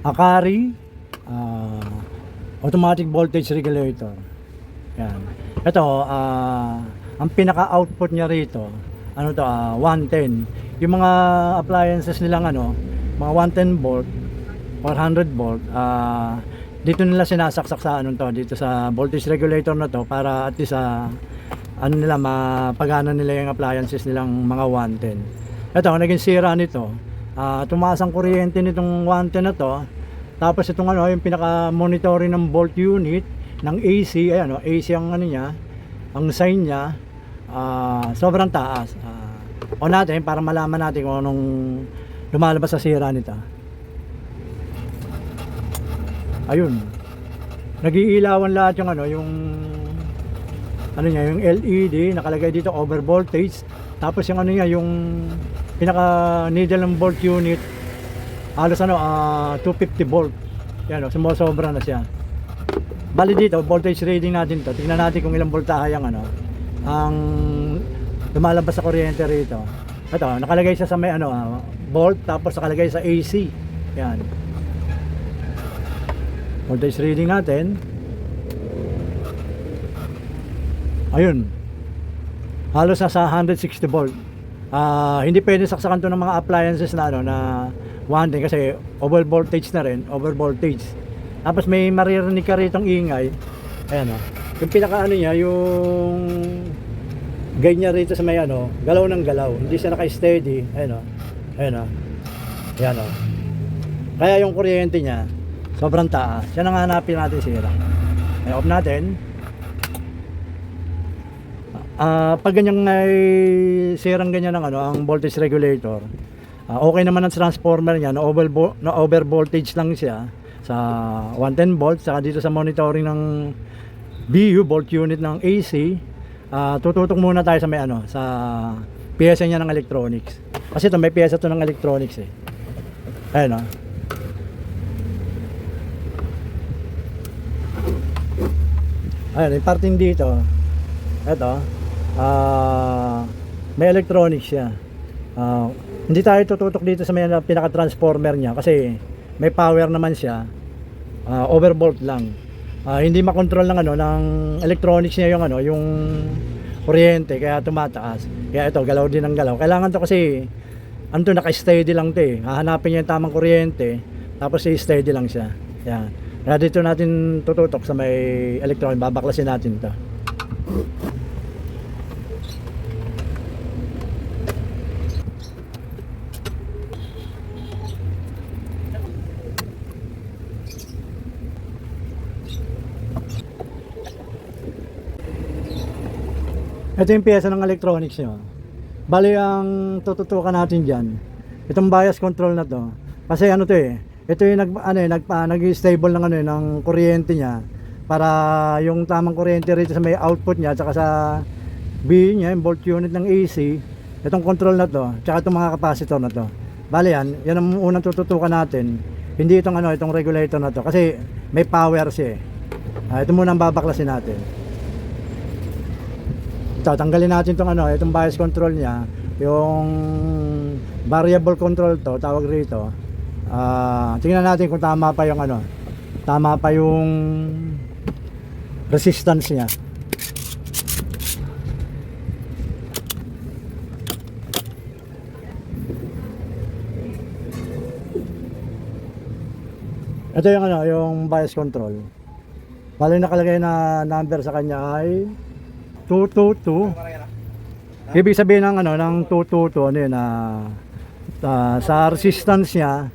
Akari ah, automatic voltage regulator. Yan. Ito, ah, ang pinaka-output niya rito, ano to, ah, 110. Yung mga appliances nilang ano, mga 110 volt, 400 volt, ah, dito nila sinasaksak sa ano to, dito sa voltage regulator na to para at least sa ano nila mapagana nila yung appliances nilang mga 110. Ito, naging sira nito, ah, tumaas ang kuryente nitong 110 na to. Tapos itong ano, yung pinaka-monitoring ng volt unit ng AC, ayan oh, AC ang ano niya, ang sign niya, ah, sobrang taas. Ah, o natin para malaman natin kung anong lumalabas sa sira nito. Ayun. Nagiilawan lahat yung ano, yung ano niya, yung LED nakalagay dito over voltage. Tapos yung ano niya, yung pinaka needle ng volt unit halos ano, ah 250 volt. Yan, oh, sumusobra na siya. Bali dito, voltage reading natin to. Tingnan natin kung ilang voltahe ang ano, ang lumalabas sa kuryente rito. Ito, nakalagay siya sa may ano, ah, volt tapos nakalagay sa AC. Yan. Voltage reading natin. Ayun. Halos nasa 160 volt. Ah, hindi pwede saksakan to ng mga appliances na ano na 110 kasi over voltage na rin, over voltage. Tapos may maririnig ka rito ingay. Ayan oh. Yung pinaka ano niya, yung niya rito sa may ano, galaw ng galaw. Hindi siya naka-steady. Ayan oh. Ayan oh. Ayan oh. Kaya yung kuryente niya, sobrang taas. Yan ang hanapin natin sira. Ay, off natin. Ah, pag ganyan ay sirang ganyan ng ano, ang voltage regulator. ah, okay naman ang transformer niya, na over na over voltage lang siya sa 110 volts saka dito sa monitoring ng BU volt unit ng AC. ah, tututok muna tayo sa may ano, sa piyesa niya ng electronics. Kasi ito may piyesa to ng electronics eh. Ayun oh. Ayun, yung parting dito. Ito. Ah, may electronics siya. Ah, hindi tayo tututok dito sa may pinaka-transformer niya kasi may power naman siya. Ah, overvolt lang. Ah, hindi makontrol ng ano ng electronics niya yung ano, yung kuryente kaya tumataas. Kaya ito, galaw din ng galaw. Kailangan to kasi anto naka-steady lang 'to eh. Hahanapin niya yung tamang kuryente tapos i-steady lang siya. Yan. Kaya dito natin tututok sa may electronic, babaklasin natin 'to. Ito yung pyesa ng electronics nyo. Bali ang tututukan natin dyan. Itong bias control na to. Kasi ano to eh. Ito yung nag, ano, eh, nagpa, nag-stable ng, ano, eh, ng kuryente niya. Para yung tamang kuryente rito sa may output niya. Tsaka sa B niya, yung volt unit ng AC. Itong control na to. Tsaka itong mga capacitor na to. Bali yan. Yan ang unang tututukan natin. Hindi itong ano, itong regulator na to. Kasi may power siya eh. Ah, ito muna ang babaklasin natin. Ito, tanggalin natin itong ano, itong bias control niya. Yung variable control to, tawag rito. Ah, tingnan natin kung tama pa yung ano. Tama pa yung resistance niya. Ito yung ano, yung bias control. Bali nakalagay na number sa kanya ay 222. Ibig sabihin ng ano ng 222 ano yun na sa resistance niya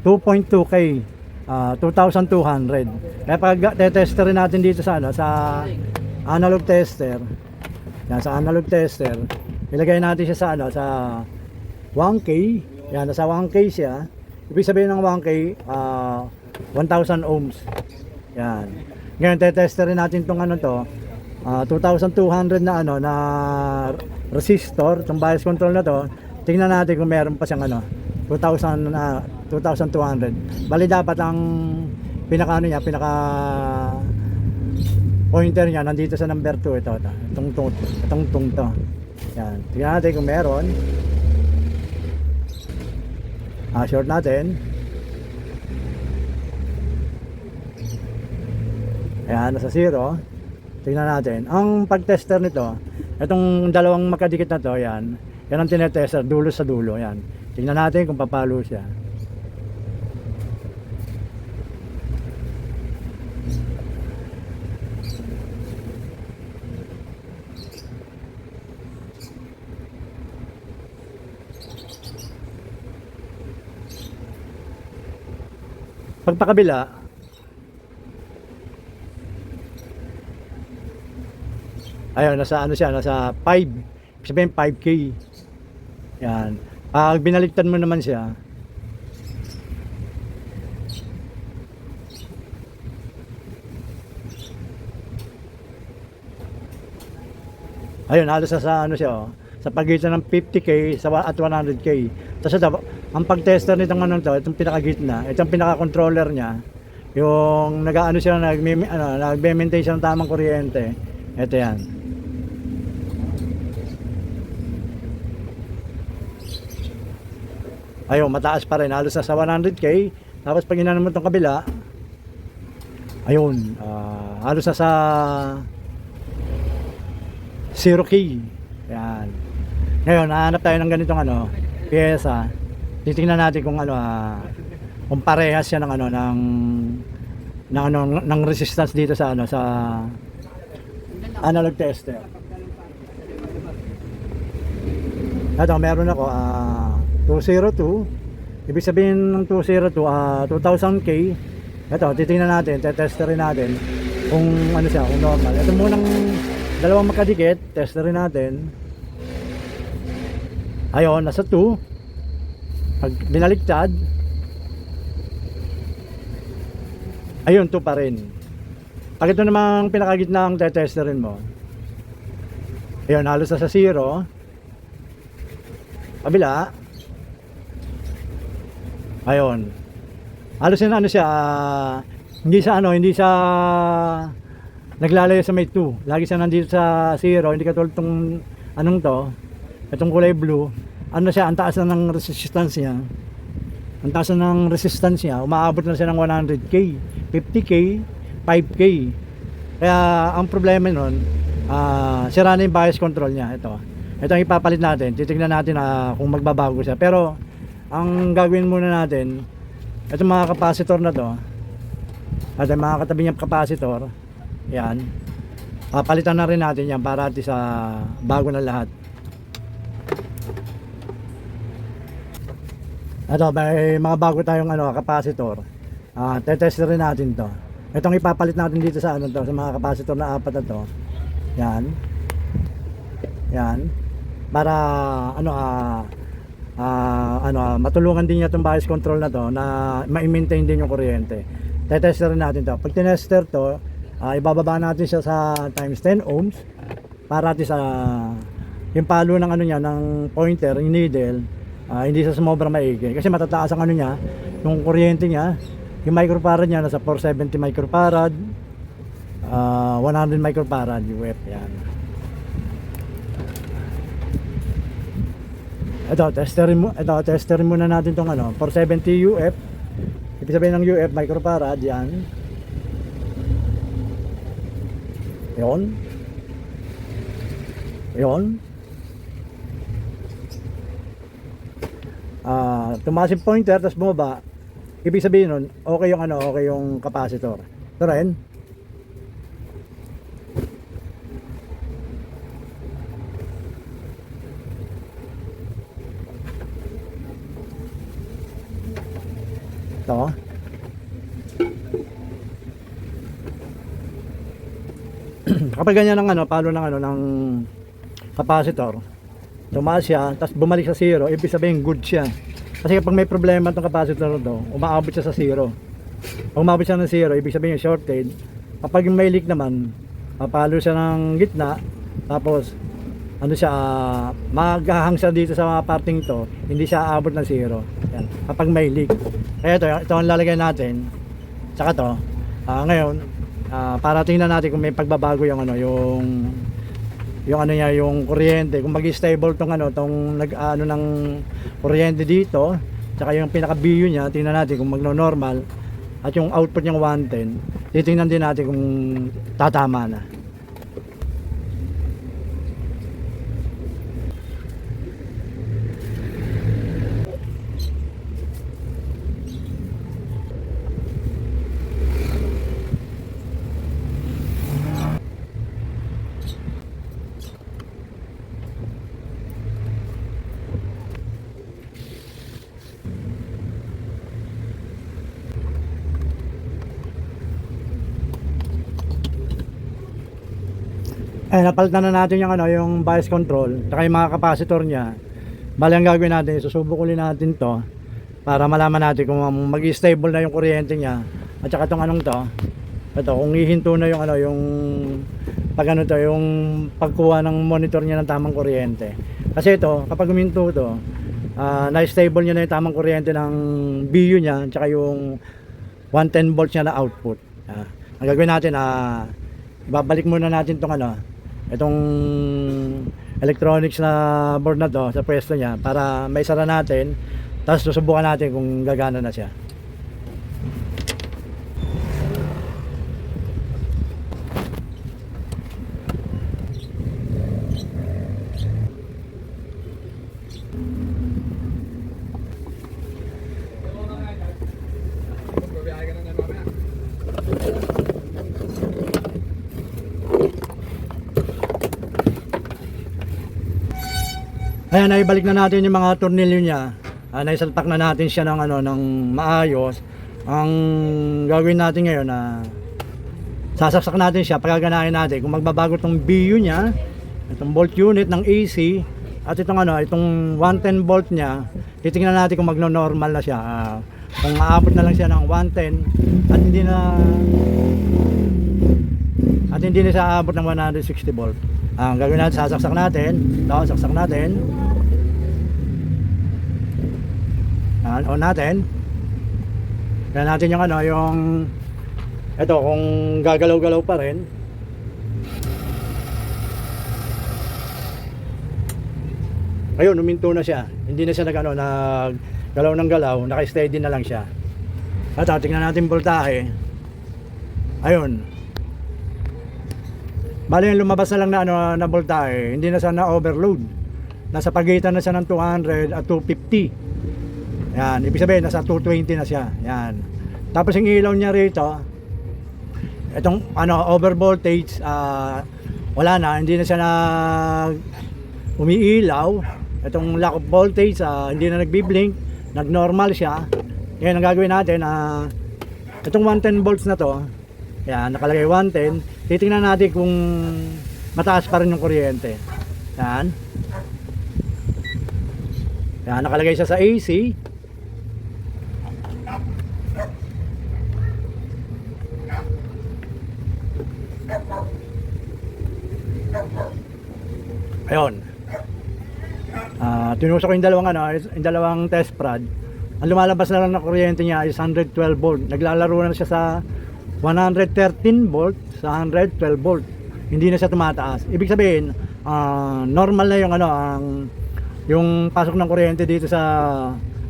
2.2k ah, 2,200. Kaya pag te-tester natin dito sa ano sa analog tester. Yan sa analog tester. Ilagay natin siya sa ano sa 1k. Yan nasa 1k siya. Ibig sabihin ng 1k ah 1,000 ohms. Yan. Ngayon te-tester natin tong ano to Ah, 2,200 na ano na resistor, itong bias control na to. Tingnan natin kung meron pa siyang ano 2,000 na 2,200. Bali dapat ang pinaka ano niya, pinaka pointer niya nandito sa number 2 ito, ito. Itong itong itong, itong to. Yan. Tingnan natin kung meron. Ah, short natin. Ayan, nasa zero. Tingnan natin. Ang pag-tester nito, itong dalawang magkadikit na to, ayan. Yan ang tinetester, dulo sa dulo. Ayan. Tingnan natin kung papalo siya. Pagpakabila, ayun, nasa ano siya, nasa 5. Sabihin 5K. Yan. Pag binaliktad mo naman siya, ayun, halos sa, ano siya, oh, sa pagitan ng 50K sa, at 100K. Tapos ito, ang pag-tester nitong ano to, itong pinakagitna, itong pinaka-controller niya, yung nag-ano siya, nagme, ano, nagme-maintain siya ng tamang kuryente. Ito yan. Ayun, mataas pa rin. Halos nasa 100k. Tapos pag inanon mo itong kabila, ayun, ah, halos nasa 0k. Yan. Ngayon, hahanap tayo ng ganitong ano, pyesa. Titingnan natin kung ano, ah, kung parehas siya ng ano, ng ng ano, ng resistance dito sa ano, sa analog tester. Ito, meron ako, ah, 202. Ibig sabihin ng 202, ah, 2000K. Ito, titingnan natin, tetesterin natin kung ano siya, kung normal. Ito munang dalawang makadikit, testerin natin. Ayun, nasa 2. Pag binaliktad, ayun, 2 pa rin. Pag ito namang pinakagitna ang tetesterin mo, ayun, halos na sa 0. Kabila, ayun. Halos yun, ano siya, ah, hindi sa ano, hindi sa naglalayo sa may 2. Lagi siya nandito sa 0, hindi katulad tong anong to, itong kulay blue. Ano siya, ang taas na ng resistance niya. Ang taas na ng resistance niya, umaabot na siya ng 100k, 50k, 5k. Kaya ang problema nun, ah sira na yung bias control niya. Ito. Ito ang ipapalit natin. Titignan natin ah, kung magbabago siya. Pero ang gagawin muna natin, itong mga capacitor na to, at mga katabi niyang capacitor, yan, papalitan na rin natin yan para at sa bago na lahat. Ito, may mga bago tayong ano, capacitor. Ah, tetest rin natin 'to. Itong ipapalit natin dito sa ano to, sa mga capacitor na apat na 'to. Yan. Yan. Para ano ah ah, ano ah, matulungan din niya itong bias control na to na ma-maintain din yung kuryente. Tetester natin to. Pag tinester to, ah, ibababa natin siya sa times 10 ohms para sa yung palo ng ano niya ng pointer, yung needle, ah, hindi siya sumobra maigi. Kasi matataas ang ano niya, yung kuryente niya, yung microfarad niya nasa 470 microfarad, ah, 100 microfarad UF yan. Ito, testerin mo, ito, testerin muna natin tong ano, 470 UF. Ibig sabihin ng UF microfarad yan. Yon. Yon. Ah, tumaas yung pointer tapos bumaba. Ibig sabihin nun, okay yung ano, okay yung capacitor. Ito rin. Ito. Kapag ganyan ng ano, palo ng ano ng capacitor, tumaas siya, tapos bumalik sa zero, ibig sabihin good siya. Kasi kapag may problema itong capacitor to, umaabot siya sa zero. Pag umabot siya ng zero, ibig sabihin shorted. Kapag may leak naman, papalo siya ng gitna, tapos ano siya, ah, maghahang siya dito sa mga parting to, hindi siya aabot ng zero. Yan, kapag may leak. Kaya ito, ito ang lalagay natin. Tsaka to, ah, ngayon, ah, para tingnan natin kung may pagbabago yung ano, yung yung ano niya, yung kuryente, kung mag-stable tong ano, tong nag-ano ng kuryente dito, tsaka yung pinaka BU niya, tingnan natin kung magno-normal at yung output niyang 110. titingnan din natin kung tatama na. Eh, napalitan na natin yung ano, yung bias control, saka yung mga capacitor niya. Bali ang gagawin natin, susubok ulit natin to para malaman natin kung mag-stable na yung kuryente niya. At saka itong anong to, ito, kung hihinto na yung ano, yung pag ano to, yung pagkuha ng monitor niya ng tamang kuryente. Kasi ito, kapag huminto to, ah, na-stable niya na yung tamang kuryente ng BU niya, at saka yung 110 volts niya na output. Ah, ang gagawin natin, ah, ibabalik muna natin tong ano, itong electronics na board na to sa pwesto niya para may sara natin tapos susubukan natin kung gagana na siya Ayan, naibalik na natin yung mga tornilyo niya. Uh, naisalpak na natin siya ng ano ng maayos. Ang gagawin natin ngayon na sasaksak natin siya, pagaganahin natin kung magbabago tong BU niya, itong volt unit ng AC at itong ano, itong 110 volt niya, titingnan natin kung magno-normal na siya. Ah, kung aabot na lang siya ng 110 at hindi na at hindi na siya aabot ng 160 volt. Ang gagawin natin, sasaksak natin. Ito, saksak natin. Yan, on natin. Kaya natin yung ano, yung ito, kung gagalaw-galaw pa rin. Ayun, uminto na siya. Hindi na siya nag, ano, nag galaw ng galaw, naka-steady na lang siya. At ah, tingnan natin voltahe. Ayun, Bali yung lumabas na lang na ano na voltahe, hindi na siya na overload. Nasa pagitan na siya ng 200 at 250. Yan, ibig sabihin nasa 220 na siya. Yan. Tapos yung ilaw niya rito, itong ano over voltage ah, wala na, hindi na siya na umiilaw. Itong lack voltage, ah, hindi na nagbi-blink, nag-normal siya. Yan ang gagawin natin, ah, itong 110 volts na to, yan, nakalagay 110. Titingnan natin kung mataas pa rin yung kuryente. Yan. Yan, nakalagay siya sa AC. Ayun. Ah, tinusok ko yung dalawang ano, yung dalawang test prod. Ang lumalabas na lang na kuryente niya is 112 volt. Naglalaro na siya sa 113 volt sa 112 volt. Hindi na siya tumataas. Ibig sabihin, ah, normal na yung ano, ang yung pasok ng kuryente dito sa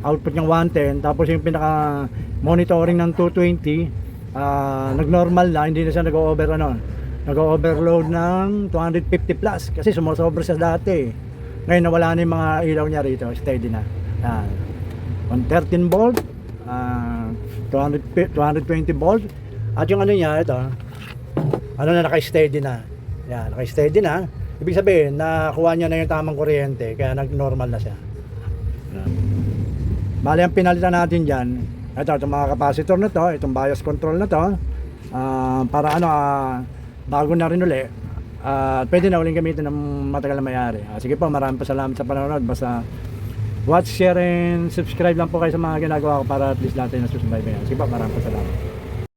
output ng 110 tapos yung pinaka monitoring ng 220 ah, nag-normal na, hindi na siya nag-over ano, nag-overload ng 250 plus kasi sumosobra siya dati. Ngayon nawala na yung mga ilaw niya rito, steady na. Yan. 113 volt, ah, 200, 220 volt, at yung ano niya, ito, ano na, naka-steady na. Yan, naka-steady na. Ibig sabihin, nakuha niya na yung tamang kuryente, kaya nag-normal na siya. Yan. Ang pinalitan natin dyan, ito, itong mga capacitor na to, itong bias control na to, ah, para ano, ah, bago na rin uli, ah, pwede na uling gamitin ng matagal na mayari. Ah, sige po, maraming pa salamat sa panonood. Basta watch, share, and subscribe lang po kayo sa mga ginagawa ko para at least natin na susubaybayan. Sige po, maraming pa salamat.